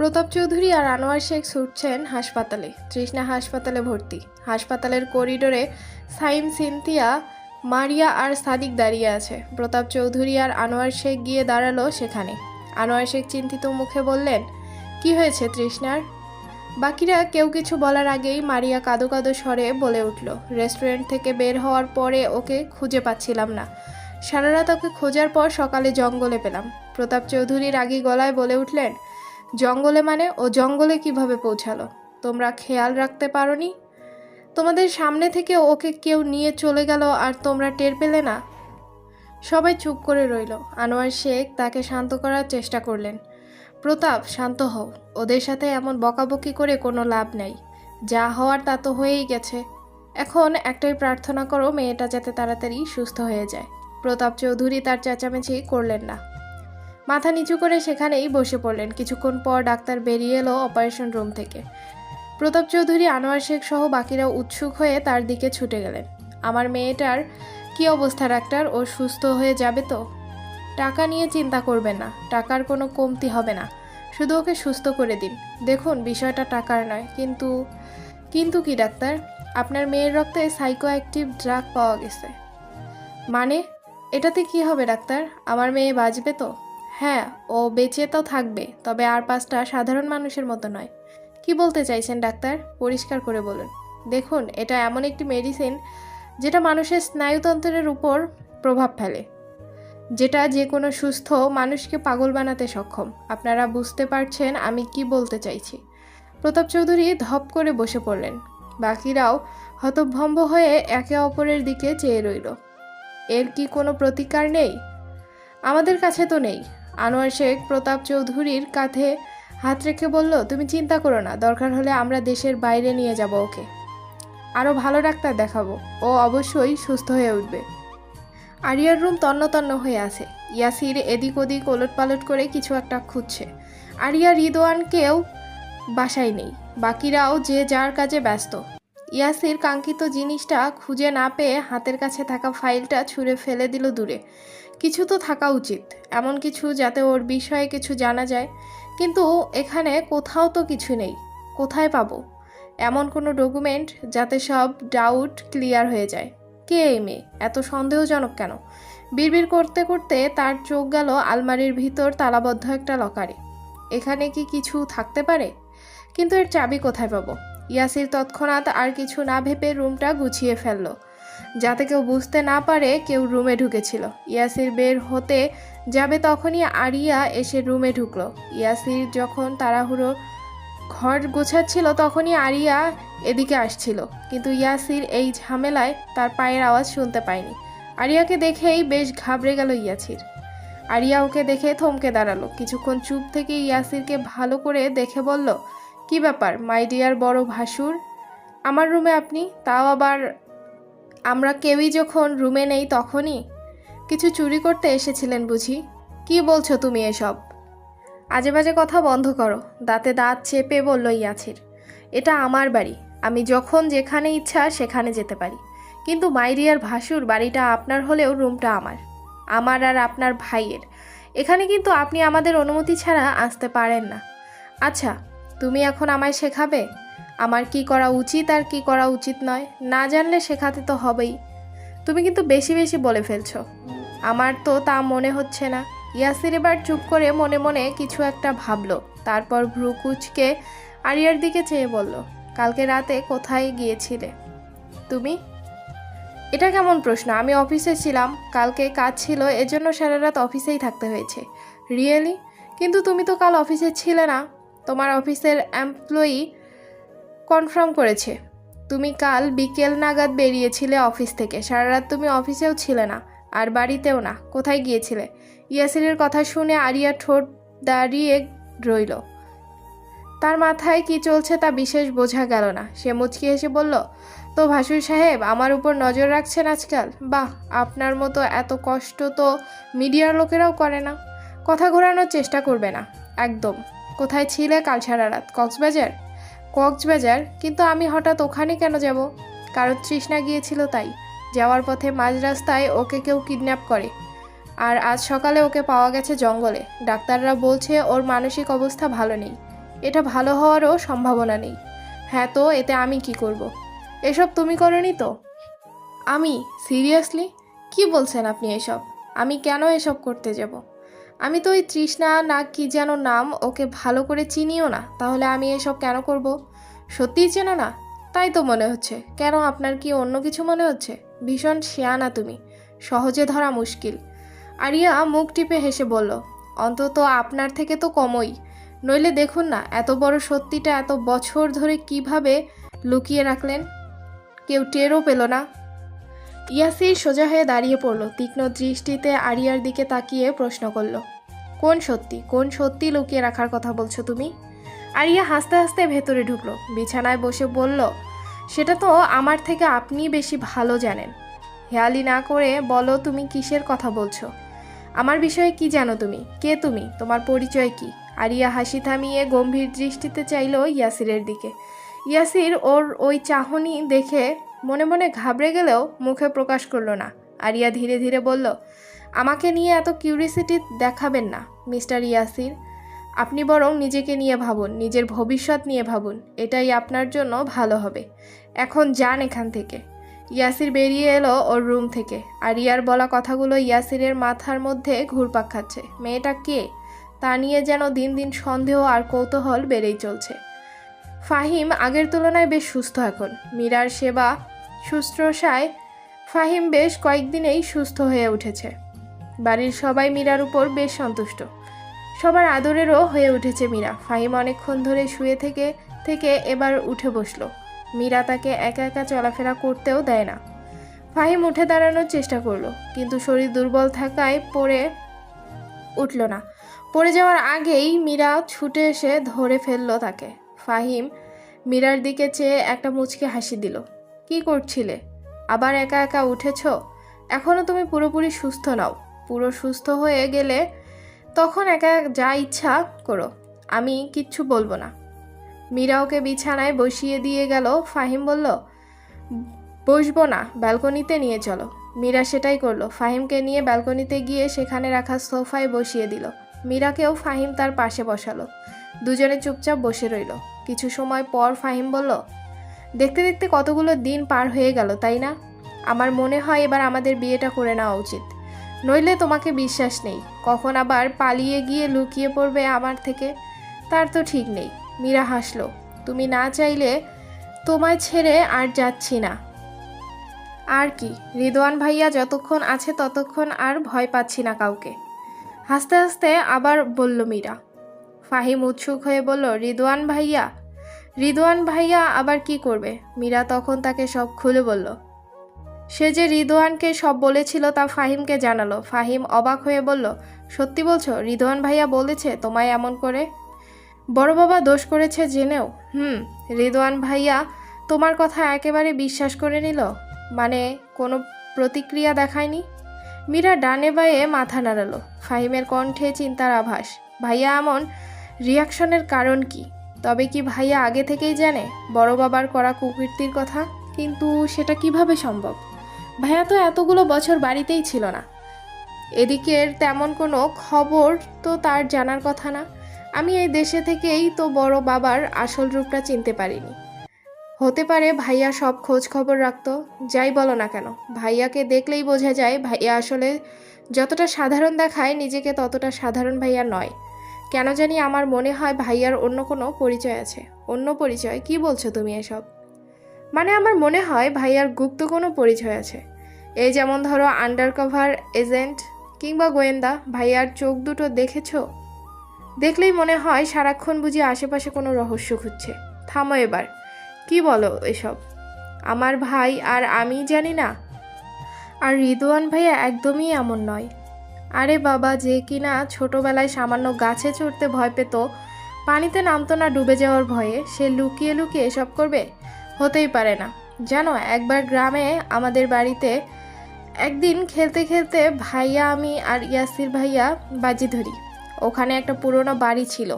প্রতাপ চৌধুরী আর আনোয়ার শেখ ছুটছেন হাসপাতালে। তৃষ্ণা হাসপাতালে ভর্তি। হাসপাতালের করিডোরে সাইম সিনথিয়া, মারিয়া আর সাদিক দাঁড়িয়ে আছে। প্রতাপ চৌধুরী আর আনোয়ার শেখ গিয়ে দাঁড়াল সেখানে। আনোয়ার শেখ চিন্তিত মুখে বললেন, কি হয়েছে তৃষ্ণার? বাকিরা কেউ কিছু বলার আগেই মারিয়া কাদো কাদো স্বরে বলে উঠল, রেস্টুরেন্ট থেকে বের হওয়ার পরে ওকে খুঁজে পাচ্ছিলাম না। সারা রাত ওকে খোঁজার পর সকালে জঙ্গলে পেলাম। প্রতাপ চৌধুরী রাগী গলায় বলে উঠলেন জঙ্গলে মানে ও জঙ্গলে কীভাবে পৌঁছালো? তোমরা খেয়াল রাখতে পারোনি? তোমাদের সামনে থেকে ওকে কেউ নিয়ে চলে গেল আর তোমরা টের পেলে না? সবাই চুপ করে রইল। আনোয়ার শেখ তাকে শান্ত করার চেষ্টা করলেন। প্রতাপ, শান্ত হও। ওদের সাথে এমন বকাবকি করে কোনো লাভ নেই। যা হওয়ার তা তো হয়েই গেছে। এখন একটাই প্রার্থনা করো, মেয়েটা যাতে তাড়াতাড়ি সুস্থ হয়ে যায়। প্রতাপ চৌধুরী তার চেঁচামেচি করলেন না। মাথা নিচু করে সেখানেই বসে পড়লেন। কিছুক্ষণ পর ডাক্তার বেরিয়ে এলো অপারেশন রুম থেকে। প্রতাপ চৌধুরী, আনোয়ার শেখ সহ বাকিরা উৎসুক হয়ে তার দিকে ছুটে গেলেন। আমার মেয়েটার কি অবস্থা, ডাক্তার? ও সুস্থ হয়ে যাবে তো? টাকা নিয়ে চিন্তা করবেন না, টাকার কোনো কমতি হবে না। শুধু ওকে সুস্থ করে দিন। দেখুন, বিষয়টা টাকার নয়, কিন্তু কিন্তু কি, ডাক্তার? আপনার মেয়ের রক্তে সাইকো অ্যাক্টিভ ড্রাগ পাওয়া গেছে। মানে? এটাতে কি হবে, ডাক্তার? আমার মেয়ে বাঁচবে তো? হ্যাঁ ও বেঁচে তো থাকবে, তবে আর পাঁচটা সাধারণ মানুষের মতো নয়। কি বলতে চাইছেন ডাক্তার? পরিষ্কার করে বলুন। দেখুন, এটা এমন একটি মেডিসিন যেটা মানুষের স্নায়ুতন্ত্রের উপর প্রভাব ফেলে, যেটা যে কোনো সুস্থ মানুষকে পাগল বানাতে সক্ষম। আপনারা বুঝতে পারছেন আমি কি বলতে চাইছি। প্রতাপ চৌধুরী ধপ করে বসে পড়লেন। বাকিরাও হতভম্ব হয়ে একে অপরের দিকে চেয়ে রইল। এর কি কোনো প্রতিকার নেই? আমাদের কাছে তো নেই। আনোয়ার শেখ প্রতাপ চৌধুরীর কাঁধে হাত রেখে বলল, তুমি চিন্তা করো না, দরকার হলে আমরা দেশের বাইরে নিয়ে যাব ওকে। আরও ভালো ডাক্তার দেখাবো, ও অবশ্যই সুস্থ হয়ে উঠবে। আরিয়ার রুম তন্ন তন্ন হয়ে আছে। ইয়াসির এদিক ওদিক ওলট পালট করে কিছু একটা খুঁজছে। আরিয়া, রিদওয়ানকেও বাসায় নেই। বাকিরাও যে যার কাজে ব্যস্ত। ইয়াসির কাঙ্ক্ষিত জিনিসটা খুঁজে না পেয়ে হাতের কাছে থাকা ফাইলটা ছুঁড়ে ফেলে দিল দূরে। কিছু তো থাকা উচিত, এমন কিছু যাতে ওর বিষয়ে কিছু জানা যায়। কিন্তু এখানে কোথাও তো কিছু নেই, কোথায় পাবো? এমন কোনো ডকুমেন্ট যাতে সব ডাউট ক্লিয়ার হয়ে যায়। কে এই মেয়ে? এত সন্দেহজনক কেন? বিড়বিড় করতে করতে তার চোখ গেল আলমারির ভিতর তালাবদ্ধ একটা লকারে। এখানে কি কিছু থাকতে পারে? কিন্তু এর চাবি কোথায় পাবো? ইয়াসির তৎক্ষণাৎ আর কিছু না ভেবে রুমটা গুছিয়ে ফেলল। যাতে কেউ বুঝতে না পারে কেউ রুমে ঢুকেছিল। ইয়াসির বের হতে যাবে তখনই আরিয়া এসে রুমে ঢুকলো। ইয়াসির যখন তাড়াহুড়ো ঘর গোছাচ্ছিল তখনই আরিয়া এদিকে আসছিল। কিন্তু ইয়াসির এই ঝামেলায় তার পায়ের আওয়াজ শুনতে পায়নি। আরিয়াকে দেখেই বেশ ঘাবড়ে গেল ইয়াসির। আরিয়া ওকে দেখে থমকে দাঁড়াল। কিছুক্ষণ চুপ থেকে ইয়াসিরকে ভালো করে দেখে বলল কি ব্যাপার, মাই ডিয়ার বড় ভাসুর? আমার রুমে আপনি? তাও আবার আমরা কেউই যখন রুমে নেই তখনই? কিছু চুরি করতে এসেছিলেন বুঝি? কি বলছো তুমি এসব? আজে বাজে কথা বন্ধ করো। দাঁতে দাঁত চেপে বলল ইয়াছির, এটা আমার বাড়ি। আমি যখন যেখানে ইচ্ছা সেখানে যেতে পারি। কিন্তু মাইরিয়ার ভাসুর, বাড়িটা আপনার হলেও রুমটা আমার। আমার আর আপনার ভাইয়ের। এখানে কিন্তু আপনি আমাদের অনুমতি ছাড়া আসতে পারেন না। আচ্ছা তুমি এখন আমায় শেখাবে? আমার কি করা উচিত আর কি করা উচিত নয়, না জানলে শেখাতে তো হবেই। তুমি কিন্তু বেশি বেশি বলে ফেলছো। আমার তো তা মনে হচ্ছে না। ইয়াসির এবার চুপ করে মনে মনে কিছু একটা ভাবলো। তারপর ভ্রুকুচকে আরিয়ার দিকে চেয়ে বলল, কালকে রাতে কোথায় গিয়েছিলে? তুমি? এটা কেমন প্রশ্ন? আমি অফিসে ছিলাম। কালকে কাজ ছিল, এজন্য সারা রাত অফিসেই থাকতে হয়েছে। রিয়েলি? কিন্তু তুমি তো কাল অফিসে ছিলে না। তোমার অফিসের এমপ্লয়ি কনফার্ম করেছে। তুমি কাল বিকেল নাগাদ বেরিয়েছিলে অফিস থেকে। সারা রাত তুমি অফিসেও ছিলে না, আর বাড়িতেও না। কোথায় গিয়েছিলে? ইয়াসিরের কথা শুনে আরিয়া ঠোঁট দাঁড়িয়ে রইল। তার মাথায় কি চলছে তা বিশেষ বোঝা গেল না। সে মুচকি হেসে বলল, তো ভাসুর সাহেব, আমার উপর নজর রাখছেন আজকাল? বাহ, আপনার মতো এত কষ্ট তো মিডিয়ার লোকেরাও করে না। কথা ঘোরানোর চেষ্টা করবে না। একদম। কোথায় ছিলে কাল সারা রাত? কক্সবাজার? কক্সবাজার? কিন্তু আমি হঠাৎ ওখানে কেন যাব? কারণ তৃষ্ণা গিয়েছিল তাই। যাওয়ার পথে মাঝ রাস্তায় ওকে কেউ কিডন্যাপ করে। আর আজ সকালে ওকে পাওয়া গেছে জঙ্গলে। ডাক্তাররা বলছে ওর মানসিক অবস্থা ভালো নেই। এটা ভালো হওয়ারও সম্ভাবনা নেই। হ্যাঁ তো, এতে আমি কি করব। এসব তুমি করনি তো? আমি? সিরিয়াসলি? কি বলছেন আপনি এসব? আমি কেন এসব করতে যাব? আমি তো ওই তৃষ্ণা না কি যেন নাম ওকে ভালো করে চিনিও না, তাহলে আমি এসব কেন করব? সত্যিই চেনো না? তাই তো মনে হচ্ছে। কেন আপনার কি অন্য কিছু মনে হচ্ছে? ভীষণ শেয়ানা তুমি। সহজে ধরা মুশকিল। আরিয়া মুখ টিপে হেসে বলল, অন্তত আপনার থেকে তো কমই। নইলে দেখুন না, এত বড় সত্যিটা এত বছর ধরে কীভাবে লুকিয়ে রাখলেন? কেউ টেরও পেল না। ইয়াসির সোজা হয়ে দাঁড়িয়ে পড়ল। তীক্ষ্ণ দৃষ্টিতে আরিয়ার দিকে তাকিয়ে প্রশ্ন করল, কোন সত্যি? কোন সত্যি লুকিয়ে রাখার কথা বলছো তুমি? আরিয়া হাসতে হাসতে ভেতরে ঢুকলো, বিছানায় বসে বলল, সেটা তো আমার থেকে আপনি বেশি ভালো জানেন। হেয়ালি না করে বলো তুমি কিসের কথা বলছো? আমার বিষয়ে কি জানো তুমি? কে তুমি? তোমার পরিচয় কি? আরিয়া হাসি থামিয়ে গম্ভীর দৃষ্টিতে চাইল ইয়াসিরের দিকে। ইয়াসির ওর ওই চাহনি দেখে মনে মনে ঘাবড়ে গেলেও মুখে প্রকাশ করল না। আরিয়া ধীরে ধীরে বলল, আমাকে নিয়ে এত কিউরিসিটি দেখাবেন না, মিস্টার ইয়াসির আপনি বরং নিজেকে নিয়ে ভাবুন, নিজের ভবিষ্যৎ নিয়ে ভাবুন। এটাই আপনার জন্য ভালো হবে। এখন যান এখান থেকে। ইয়াসির বেরিয়ে এলো ওর রুম থেকে। আরিয়ার বলা কথাগুলো ইয়াসিরের মাথার মধ্যে ঘুরপাক খাচ্ছে। মেয়েটা কে? তা নিয়ে যেন দিন দিন সন্দেহ আর কৌতূহল বেড়েই চলছে। ফাহিম আগের তুলনায় বেশ সুস্থ এখন। মীরার সেবা শুশ্রূষায়, ফাহিম বেশ কয়েকদিনেই সুস্থ হয়ে উঠেছে। বাড়ির সবাই মীরার উপর বেশ সন্তুষ্ট। সবার আদরেরও হয়ে উঠেছে মীরা। ফাহিম অনেকক্ষণ ধরে শুয়ে থেকে থেকে এবার উঠে বসল। মীরা তাকে একা একা চলাফেরা করতেও দেয় না। ফাহিম উঠে দাঁড়ানোর চেষ্টা করল, কিন্তু শরীর দুর্বল থাকায় পড়ে উঠল না। পড়ে যাওয়ার আগেই মীরা ছুটে এসে ধরে ফেলল তাকে। ফাহিম মীরার দিকে চেয়ে একটা মুচকে হাসি দিল। কি করছিলে? আবার একা একা উঠেছ? এখনও তুমি পুরোপুরি সুস্থ নাও। পুরো সুস্থ হয়ে গেলে তখন একা যা ইচ্ছা করো। আমি কিচ্ছু বলব না। মীরা ওকে বিছানায় বসিয়ে দিয়ে গেল। ফাহিম বলল, বসবো না, ব্যালকনিতে নিয়ে চলো। মীরা সেটাই করল। ফাহিমকে নিয়ে ব্যালকনিতে গিয়ে সেখানে রাখা সোফায় বসিয়ে দিল। মীরাকেও ফাহিম তার পাশে বসালো। দুজনে চুপচাপ বসে রইল। কিছু সময় পর ফাহিম বলল দেখতে দেখতে কতগুলো দিন পার হয়ে গেল, তাই না? আমার মনে হয় এবার আমাদের বিয়েটা করে নেওয়া উচিত। নইলে তোমাকে বিশ্বাস নেই, কখন আবার পালিয়ে গিয়ে লুকিয়ে পড়বে আমার থেকে? তার তো ঠিক নেই, মীরা হাসলো। তুমি না চাইলে তোমায় ছেড়ে আর যাচ্ছি না। আর কি, রিদওয়ান ভাইয়া যতক্ষণ আছে ততক্ষণ আর ভয় পাচ্ছি না কাউকে। হাসতে হাসতে আবার বলল মীরা। ফাহিম উৎসুক হয়ে বলল, রিদওয়ান ভাইয়া রিদওয়ান ভাইয়া আবার কি করবে? মীরা তখন তাকে সব খুলে বলল। সে যে রিদওয়ানকে সব বলেছিল তা ফাহিমকে জানালো। ফাহিম অবাক হয়ে বলল, সত্যি বলছো, রিদওয়ান ভাইয়া বলেছে তোমায় এমন করে? বড় বাবা দোষ করেছে জেনেও। হুম, রিদওয়ান ভাইয়া তোমার কথা একেবারে বিশ্বাস করে নিল। মানে কোনো প্রতিক্রিয়া দেখায়নি? মীরা ডানে বায়ে মাথা নাড়ালো। ফাহিমের কণ্ঠে চিন্তার আভাস। ভাইয়া, এমন রিয়াকশনের কারণ কি? তবে কি ভাইয়া আগে থেকেই জানে বড় বাবার করা কুকীর্তির কথা? কিন্তু সেটা কীভাবে সম্ভব? ভাইয়া তো এতগুলো বছর বাড়িতেই ছিল না। এদিকের তেমন কোনো খবর তো তার জানার কথা না। আমি এই দেশে থেকেই তো বড় বাবার আসল রূপটা চিনতে পারিনি। হতে পারে ভাইয়া সব খোঁজ খবর রাখতো, যাই বলো না কেন। ভাইয়াকে দেখলেই বোঝা যায় ভাইয়া আসলে যতটা সাধারণ দেখায়, নিজেকে ততটা সাধারণ ভাইয়া নয়। কেন জানি আমার মনে হয় ভাইয়ার অন্য কোনো পরিচয় আছে। অন্য পরিচয়? কি বলছো তুমি এসব? মানে আমার মনে হয় ভাইয়ার গুপ্ত কোনো পরিচয় আছে। এই যেমন ধরো আন্ডার কভার এজেন্ট কিংবা গোয়েন্দা, ভাইয়ার চোখ দুটো দেখেছ? দেখলেই মনে হয় সারাক্ষণ বুঝি আশেপাশে কোনো রহস্য খুঁজছে। থামো এবার। কি বলো এসব? আমার ভাই আর আমি জানি না? আর রিদওয়ান ভাইয়া একদমই এমন নয়। আরে বাবা, যে কিনা ছোটবেলায় সামান্য গাছে চড়তে ভয় পেত, পানিতে নামতো না ডুবে যাওয়ার ভয়ে, সে লুকিয়ে লুকিয়ে এসব করবে? হতেই পারে না। জানো, একবার গ্রামে আমাদের বাড়িতে একদিন খেলতে খেলতে ভাইয়া, আমি আর ইয়াসির ভাইয়া বাজি ধরি। ওখানে একটা পুরনো বাড়ি ছিল।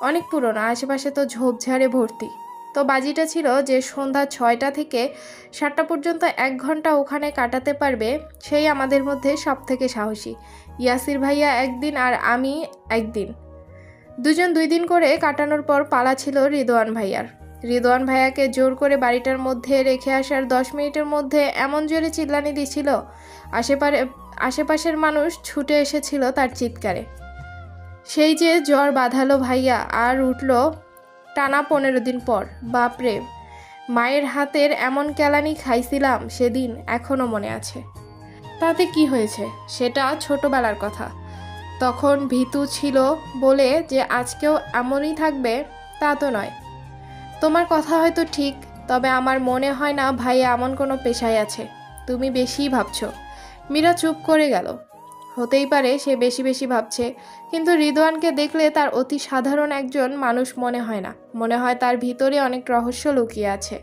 অনেক পুরনো, আশেপাশে তো ঝোপঝাড়ে ভর্তি। তো বাজিটা ছিল যে সন্ধ্যা ছয়টা থেকে সাতটা পর্যন্ত এক ঘণ্টা ওখানে কাটাতে পারবে, সেই আমাদের মধ্যে সব থেকে সাহসী। ইয়াসির ভাইয়া একদিন আর আমি একদিন। দুজন দুই দিন করে কাটানোর পর পালা ছিল রিদোয়ান ভাইয়ার। রিদওয়ান ভাইয়াকে জোর করে বাড়িটার মধ্যে রেখে আসার দশ মিনিটের মধ্যে এমন জোরে চিল্লানি দিছিল আশেপাশে আশেপাশের মানুষ ছুটে এসেছিল তার চিৎকারে। সেই যে জ্বর বাঁধালো ভাইয়া আর উঠল টানা পনেরো দিন পর, বাপরে, মায়ের হাতের এমন কেলানি খাইছিলাম সেদিন এখনও মনে আছে। তাতে কি হয়েছে সেটা ছোটবেলার কথা। তখন ভীতু ছিল বলে যে আজকেও এমনই থাকবে, তা তো নয়। তোমার কথা হয়তো ঠিক, তবে আমার মনে হয় না ভাই এমন কোনো পেশায় আছে। তুমি বেশিই ভাবছ। মীরা চুপ করে গেল। হতেই পারে সে বেশি বেশি ভাবছে, কিন্তু রিদওয়ানকে দেখলে তার অতি সাধারণ একজন মানুষ মনে হয় না। মনে হয় তার ভিতরে অনেক রহস্য লুকিয়ে আছে।